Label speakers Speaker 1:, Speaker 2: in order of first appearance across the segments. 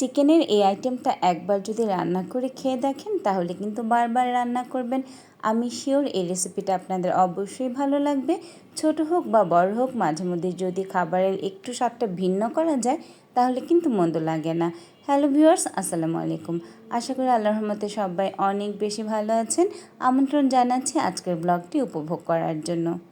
Speaker 1: চিকেনের এই আইটেমটা একবার যদি রান্না করে খেয়ে দেখেন, তাহলে কিন্তু বারবার রান্না করবেন। আমি শিওর এই রেসিপিটা আপনাদের অবশ্যই ভালো লাগবে। ছোট হোক বা বড় হোক, মাঝে মধ্যে যদি খাবারের একটু স্বাদটা ভিন্ন করা যায়, তাহলে কিন্তু মন্দ লাগে না। হ্যালো ভিউয়ার্স, আসসালামু আলাইকুম। আশা করি আল্লাহর রহমতে সবাই অনেক বেশি ভালো আছেন। আমন্ত্রণ জানাচ্ছি আজকের ব্লগটি উপভোগ করার জন্য।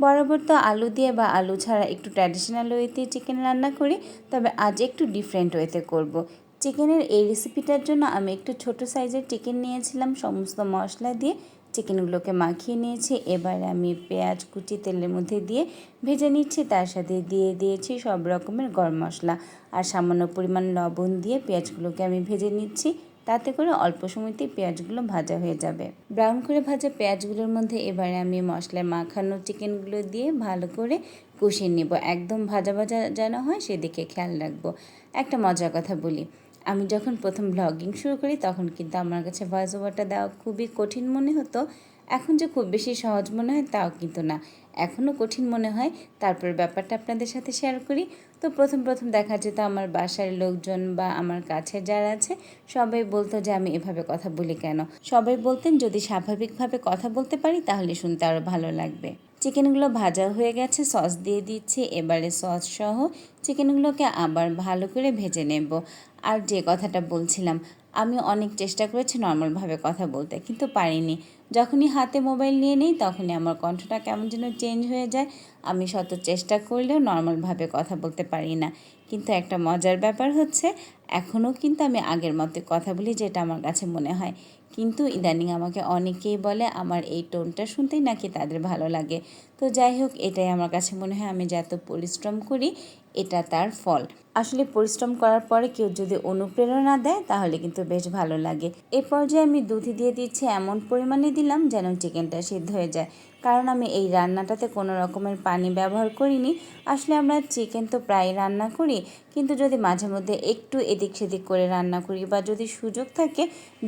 Speaker 1: বরাবর তো আলু দিয়ে বা আলু ছাড়া একটু ট্র্যাডিশনাল ওয়েতে চিকেন রান্না করি, তবে আজ একটু ডিফারেন্ট ওয়েতে করব। চিকেনের এই রেসিপিটার জন্য আমি একটু ছোট সাইজের চিকেন নিয়েছিলাম, সমস্ত মশলা দিয়ে চিকেনগুলোকে মাখিয়ে নিয়েছি। এবারে আমি পেঁয়াজ, কুচি, তেলের মধ্যে দিয়ে ভেজে নিচ্ছি, তার সাথে দিয়ে দিয়েছি সব রকমের গরম মশলা। আর সামান্য পরিমাণ লবণ দিয়ে পেঁয়াজগুলোকে আমি ভেজে নিচ্ছি। তাতে করে অল্প সময়তেই পেঁয়াজগুলো ভাজা হয়ে যাবে। ব্রাউন করে ভাজা পেঁয়াজগুলোর মধ্যে এবারে আমি মশলায় মাখানো চিকেনগুলো দিয়ে ভালো করে কষিয়ে নেব। একদম ভাজা ভাজা যেন হয় সেদিকে খেয়াল রাখব। একটা মজার কথা বলি, আমি যখন প্রথম ব্লগিং শুরু করি তখন কিন্তু আমার কাছে ভয়েস ওভারটা দেওয়া খুবই কঠিন মনে হতো। এখন যে খুব বেশি সহজ মনে হয় তাও কিন্তু না। এখনও কঠিন মনে হয়, তারপর ব্যাপারটা আপনাদের সাথে শেয়ার করি। তো প্রথম প্রথম দেখা যেত আমার বাসার লোকজন বা আমার কাছে যারা আছে, সবাই বলতো যে আমি এভাবে কথা বলি কেন? সবাই বলতেন, যদি স্বাভাবিকভাবে কথা বলতে পারি, তাহলে শুনতে আরও ভালো লাগবে। চিকেনগুলো ভাজা হয়ে গেছে সস দিয়ে দিচ্ছি, এবারে সস সহ চিকেনগুলোকে আবার ভালো করে ভেজে নেব। আর যে কথাটা বলছিলাম, আমি অনেক চেষ্টা করেছি নর্মালভাবে কথা বলতে, কিন্তু পারিনি। যখনই হাতে মোবাইল নিয়ে নিই, তখনই আমার কণ্ঠটা কেমন যেন চেঞ্জ হয়ে যায়। আমি শত চেষ্টা করলেও নর্মালভাবে কথা বলতে পারি না। কিন্তু একটা মজার ব্যাপার হচ্ছে এখনও কিন্তু আমি আগের মতো কথা বলি যেটা আমার কাছে মনে হয়। কিন্তু ইদানিং আমাকে অনেকেই বলে আমার এই টোনটা শুনতেই নাকি তাদের ভালো লাগে। তো যাই হোক, এটাই আমার কাছে মনে হয় আমি যত পরিশ্রম করি, এটা তার ফল। আসলে পরিশ্রম করার পরে কেউ যদি অনুপ্রেরণা দেয়, তাহলে কিন্তু বেশ ভালো লাগে। এ পর্যায়ে আমি দুধি দিয়ে দিচ্ছি, এমন পরিমাণে দিলাম যেন চিকেনটা সিদ্ধ হয়ে যায়। কারণ আমি এই রান্নাটাতে কোনো রকমের পানি ব্যবহার করিনি। আসলে আমরা চিকেন তো প্রায় রান্না করি, কিন্তু যদি মাঝে মধ্যে একটু এদিক সেদিক করে রান্না করি বা যদি সুযোগ থাকে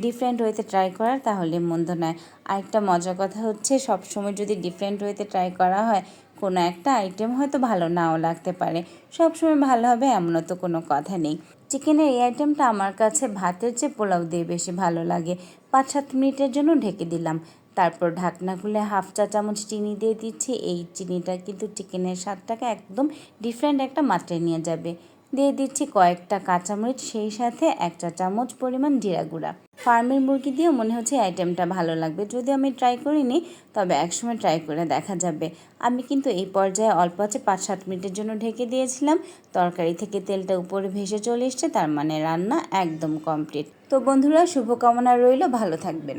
Speaker 1: ডিফারেন্ট ওয়েতে ট্রাই করার, তাহলে মন্দ নয়। আরেকটা মজার কথা হচ্ছে, সবসময় যদি ডিফারেন্ট ওয়েতে ট্রাই করা হয়, কোনো একটা আইটেম হয়তো ভালো নাও লাগতে পারে। সবসময় ভালো হবে এমনও তো কোনো কথা নেই। চিকেনের এই আইটেমটা আমার কাছে ভাতের চেয়ে পোলাও দিয়ে বেশি ভালো লাগে। পাঁচ সাত মিনিটের জন্য ঢেকে দিলাম। তারপর ঢাকনা খুলে হাফ চা চামচ চিনি দিয়ে দিচ্ছি। এই চিনিটা কিন্তু চিকেনের স্বাদটাকে একদম ডিফারেন্ট একটা মাত্রায় নিয়ে যাবে। দিয়ে দিচ্ছি কয়েকটা কাঁচামরিচ, সেই সাথে এক চা চামচ পরিমাণ জিরা গুঁড়া। ফার্মের মুরগি দিয়েও মনে হচ্ছে আইটেমটা ভালো লাগবে। যদি আমি ট্রাই করিনি, তবে একসময় ট্রাই করে দেখা যাবে। আমি কিন্তু এই পর্যায়ে অল্প আছে পাঁচ সাত মিনিটের জন্য ঢেকে দিয়েছিলাম। তরকারি থেকে তেলটা উপরে ভেসে চলে এসছে, তার মানে রান্না একদম কমপ্লিট তো বন্ধুরা, শুভকামনা রইল, ভালো থাকবেন।